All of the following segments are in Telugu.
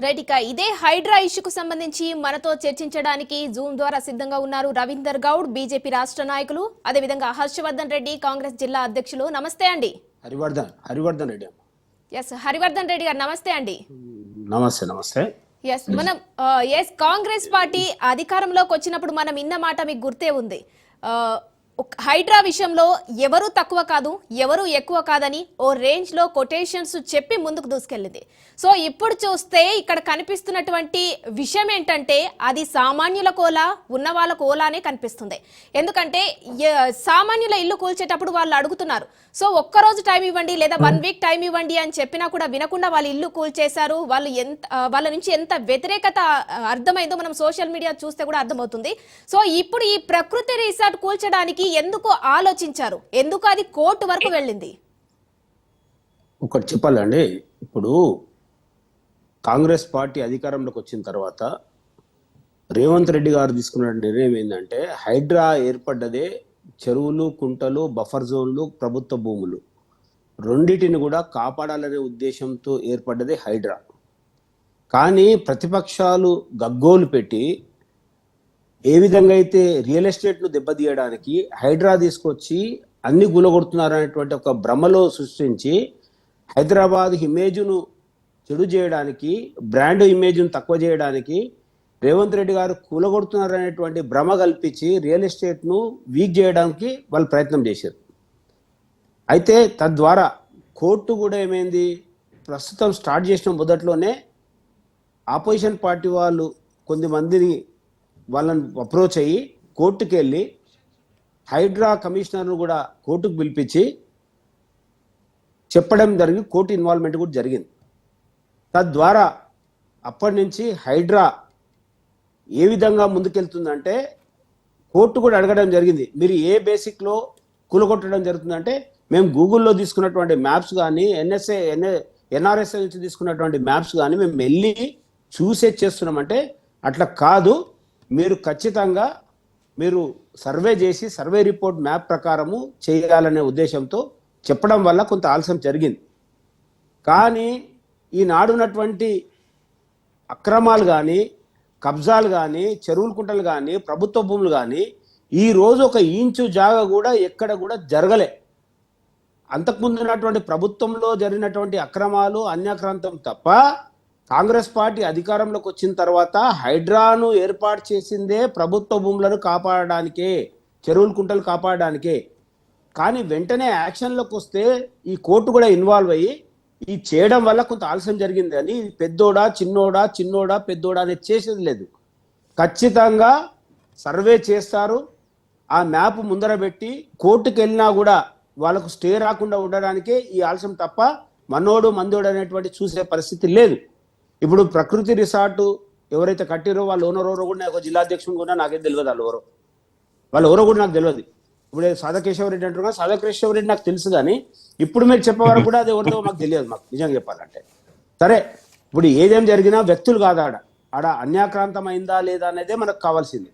రైట్ ఇక ఇదే హైడ్రా ఇష్యూకు సంబంధించి మనతో చర్చించడానికి జూమ్ ద్వారా సిద్ధంగా ఉన్నారు రవీందర్ గౌడ్ బీజేపీ రాష్ట్ర నాయకులు. అదేవిధంగా హర్షవర్ధన్ రెడ్డి కాంగ్రెస్ జిల్లా అధ్యక్షులు. నమస్తే అండి. హరివర్ధన్ హరివర్ధన్ రెడ్డి ఎస్ హరివర్ధన్ రెడ్డి గారు నమస్తే అండి. నమస్తే నమస్తే. ఎస్ మనం ఎస్ కాంగ్రెస్ పార్టీ అధికారంలోకి వచ్చినప్పుడు మనం ఇన్న మాట మీకు గుర్తే ఉంది. ఒక- హైడ్రా విషయంలో ఎవరు తక్కువ కాదు ఎవరు ఎక్కువ కాదని ఓ రేంజ్లో కొటేషన్స్ చెప్పి ముందుకు దూసుకెళ్ళింది. సో ఇప్పుడు చూస్తే ఇక్కడ కనిపిస్తున్నటువంటి విషయం ఏంటంటే అది సామాన్యుల కోలా ఉన్న వాళ్ళ కోలానే కనిపిస్తుంది. ఎందుకంటే సామాన్యుల ఇల్లు కూల్చేటప్పుడు వాళ్ళు అడుగుతున్నారు. సో ఒక్క రోజు టైం ఇవ్వండి లేదా వన్ వీక్ టైం ఇవ్వండి అని చెప్పినా కూడా వినకుండా వాళ్ళు ఇల్లు కూల్చేశారు. వాళ్ళు ఎంత వాళ్ళ నుంచి ఎంత వ్యతిరేకత అర్థమైందో మనం సోషల్ మీడియా చూస్తే కూడా అర్థమవుతుంది. సో ఇప్పుడు ఈ ప్రకృతి రిసార్ట్ కూల్చడానికి ఎందుకు ఆలోచించారు? ఎందుకు అది కోర్టు వరకు వెళ్ళింది? ఒకటి చెప్పాలండి. ఇప్పుడు కాంగ్రెస్ పార్టీ అధికారంలోకి వచ్చిన తర్వాత రేవంత్ రెడ్డి గారు తీసుకున్న నిర్ణయం ఏంటంటే హైడ్రా ఏర్పడ్డదే చెరువులు కుంటలు బఫర్ జోన్లు ప్రభుత్వ భూములు. రెండిటిని కూడా కాపాడాలనే ఉద్దేశంతో ఏర్పడ్డదే హైడ్రా. కానీ ప్రతిపక్షాలు గగ్గోలు పెట్టి ఏ విధంగా అయితే రియల్ ఎస్టేట్ను దెబ్బతీయడానికి హైడ్రా తీసుకొచ్చి అన్ని గులగొడుతున్నారనేటువంటి ఒక భ్రమలో సృష్టించి హైదరాబాద్ ఇమేజ్ను చెడు చేయడానికి బ్రాండ్ ఇమేజ్ను తక్కువ చేయడానికి రేవంత్ రెడ్డి గారు కూలగొడుతున్నారనేటువంటి భ్రమ కల్పించి రియల్ ఎస్టేట్ను వీక్ చేయడానికి వాళ్ళు ప్రయత్నం చేశారు. అయితే తద్వారా కోర్టు కూడా ఏమైంది? ప్రస్తుతం స్టార్ట్ చేసిన మొదట్లోనే ఆపోజిషన్ పార్టీ వాళ్ళు కొంతమందిని వాళ్ళని అప్రోచ్ అయ్యి కోర్టుకు వెళ్ళి హైడ్రా కమిషనర్ను కూడా కోర్టుకు పిలిపించి చెప్పడం జరిగి కోర్టు ఇన్వాల్వ్మెంట్ కూడా జరిగింది. తద్వారా అప్పటి నుంచి హైడ్రా ఏ విధంగా ముందుకెళ్తుందంటే కోర్టు కూడా అడగడం జరిగింది. మీరు ఏ బేసిక్లో కూలగొట్టడం జరుగుతుందంటే మేము గూగుల్లో తీసుకున్నటువంటి మ్యాప్స్ కానీ ఎన్ఎస్ఏ ఎన్ఏ ఎన్ఆర్ఎస్ఏ నుంచి తీసుకున్నటువంటి మ్యాప్స్ కానీ మేము వెళ్ళి చూసే చేస్తున్నామంటే అట్లా కాదు. మీరు ఖచ్చితంగా మీరు సర్వే చేసి సర్వే రిపోర్ట్ మ్యాప్ ప్రకారము చేయాలనే ఉద్దేశంతో చెప్పడం వల్ల కొంత ఆలస్యం జరిగింది. కానీ ఈనాడున్నటువంటి అక్రమాలు కానీ కబ్జాలు కానీ చెరువుల కుంటలు కానీ ప్రభుత్వ భూములు కానీ ఈ రోజు ఒక ఇంచు జాగా కూడా ఎక్కడ కూడా జరగలే. అంతకుముందు ఉన్నటువంటి ప్రభుత్వంలో జరిగినటువంటి అక్రమాలు అన్యాక్రాంతం తప్ప కాంగ్రెస్ పార్టీ అధికారంలోకి వచ్చిన తర్వాత హైడ్రాను ఏర్పాటు చేసిందే ప్రభుత్వ భూములను కాపాడడానికే చెరువుల కుంటలు కాపాడడానికే. కానీ వెంటనే యాక్షన్లోకి వస్తే ఈ కోర్టు కూడా ఇన్వాల్వ్ అయ్యి ఈ చేయడం వల్ల కొంత ఆలస్యం జరిగింది అని పెద్దోడా చిన్నోడా చిన్నోడా పెద్దోడా అనేది చేసేది లేదు. ఖచ్చితంగా సర్వే చేస్తారు. ఆ మ్యాప్ ముందర పెట్టి కోర్టుకు వెళ్ళినా కూడా వాళ్ళకు స్టే రాకుండా ఉండడానికే ఈ ఆలస్యం తప్ప మనోడు మందోడు అనేటువంటి చూసే పరిస్థితి లేదు. ఇప్పుడు ప్రకృతి రిసార్ట్ ఎవరైతే కట్టిరో వాళ్ళు ఓనర్ ఎవరో కూడా నాకు జిల్లా అధ్యక్షుడు కూడా నాకేం తెలియదు వాళ్ళు ఎవరో. వాళ్ళు ఎవరో కూడా నాకు తెలియదు. ఇప్పుడు సాధకేశ్వరరెడ్డి అంటారు సాధకేశ్వరరెడ్డి నాకు తెలుసు కానీ ఇప్పుడు మీరు చెప్పేవారు కూడా అది ఎవరితో మాకు తెలియదు మాకు నిజంగా చెప్పాలంటే. సరే ఇప్పుడు ఏదేం జరిగినా వ్యక్తులు కాదు ఆడ. ఆడ అన్యాక్రాంతం అయిందా లేదా అనేదే మనకు కావాల్సింది.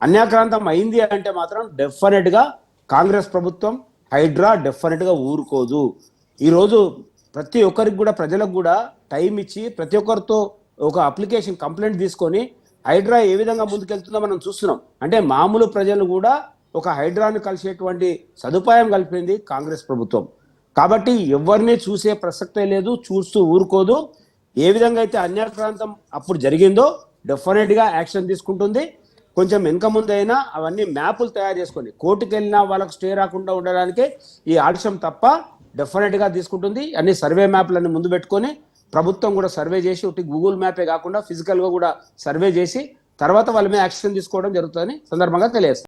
అన్యాక్రాంతం అయింది అంటే మాత్రం డెఫినెట్గా కాంగ్రెస్ ప్రభుత్వం హైడ్రా డెఫినెట్గా ఊరుకోదు. ఈరోజు ప్రతి ఒక్కరికి కూడా ప్రజలకు కూడా టైం ఇచ్చి ప్రతి ఒక్కరితో ఒక అప్లికేషన్ కంప్లైంట్ తీసుకొని హైడ్రా ఏ విధంగా ముందుకెళ్తుందో మనం చూస్తున్నాం. అంటే మామూలు ప్రజలు కూడా ఒక హైడ్రాను కలిసేటువంటి సదుపాయం కలిపింది కాంగ్రెస్ ప్రభుత్వం. కాబట్టి ఎవరిని చూసే ప్రసక్తే లేదు చూస్తూ ఊరుకోదు. ఏ విధంగా అయితే అన్యాక్రాంతం అప్పుడు జరిగిందో డెఫినెట్గా యాక్షన్ తీసుకుంటుంది. కొంచెం వెనుక ముందు అయినా అవన్నీ మ్యాపులు తయారు చేసుకొని కోర్టుకు వెళ్ళినా వాళ్ళకి స్టే రాకుండా ఉండడానికి ఈ ఆలస్యం తప్ప డెఫినెట్గా తీసుకుంటుంది. అన్ని సర్వే మ్యాప్లన్నీ ముందు పెట్టుకొని ప్రభుత్వం కూడా సర్వే చేసి ఒకటి గూగుల్ మ్యాపే కాకుండా ఫిజికల్గా కూడా సర్వే చేసి తర్వాత వాళ్ళ మీద యాక్షన్ తీసుకోవడం జరుగుతుందని సందర్భంగా తెలియజేస్తారు